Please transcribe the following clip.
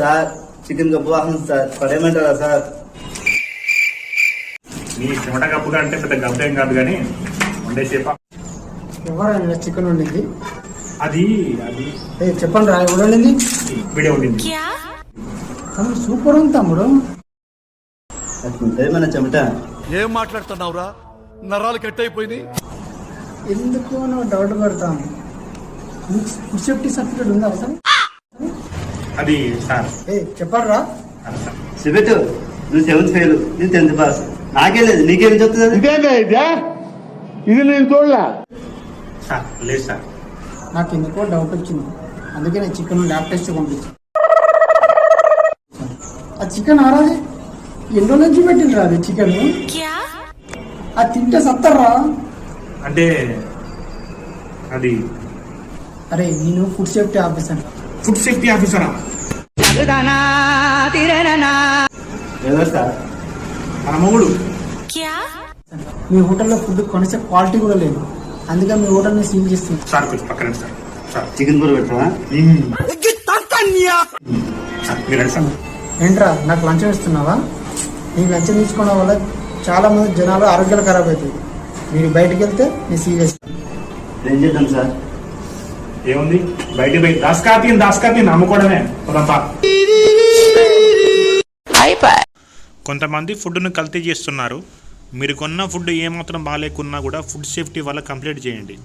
Sir chicken కప్పు వాసన sir. పడేయమంటారా సార్? నీ చెమట కప్పుగా అంటే పెద్ద గబ్బు ఏం కాదు కానీ వండేసేప ఎవరైనా చికెన్ వండింది? అది అది. ఏ చెప్పండి రా ఎవరు వండింది? వీడియో తమ్ముడు సూపర్ ఉంది తమ్ముడు. అట్లుంటుంది మన చెమట? ఏం మాట్లాడుతున్నావురా? నరాలు కట్ అయిపోయినాయి ఎందుకు నువ్వు డౌట్ పడతాను సర్టిఫికేట్ ఉందా అసలు? అది సార్. ఏ చెప్పండి రా అది సార్. సిబెట్ నువ్వు సెవెంత్ ఫెయిల్ నేను టెన్త్ పాస్ నాకే లేదు నీకేం చెప్తుంది ఇదే ఇది నేను చూడలే? సార్ లేదు సార్. నాకు ఎందుకో డౌట్ వచ్చింది. అందుకే నేను చికెన్ ల్యాబ్ టెస్ట్ పంపించాను ఆ చికెన్ ఆరాది ఎన్నో నుంచి పెట్టిండ్రా అది చికెన్? అది తింటే సత్తర్రా? అంటే అది అరే నేను food safety officer food safety ఆఫీసరా మన మొగుడు. మీ హోటల్లో ఫుడ్ కొనిసే క్వాలిటీ కూడా లేదు. అందుకే మీ హోటల్ని సీల్ చేస్తుంది. సార్ కొంచెం పక్కన సార్. సార్. చికెన్ కూర పెట్టరా? ఏంట్రా నాకు లంచం ఇస్తున్నావా? నీకు లంచం తీసుకోవడం వల్ల చాలా మంది జనాలు ఆరోగ్యాలు ఖరాబ్ అవుతాయి. మీరు బయటికి వెళ్తే నేను సీరియస్ ఏం చేద్దాం సార్? ఏముంది? బయట బయట దాస్కాతి దాస్కాతి నమ్ముకోవడమే. పొదంపా కొంతమంది ఫుడ్ను కల్తీ చేస్తున్నారు. మీరు కొన్న ఫుడ్ ఏమాత్రం బాగాలేకున్నా కూడా ఫుడ్ సేఫ్టీ వల్ల కంప్లీట్ చేయండి.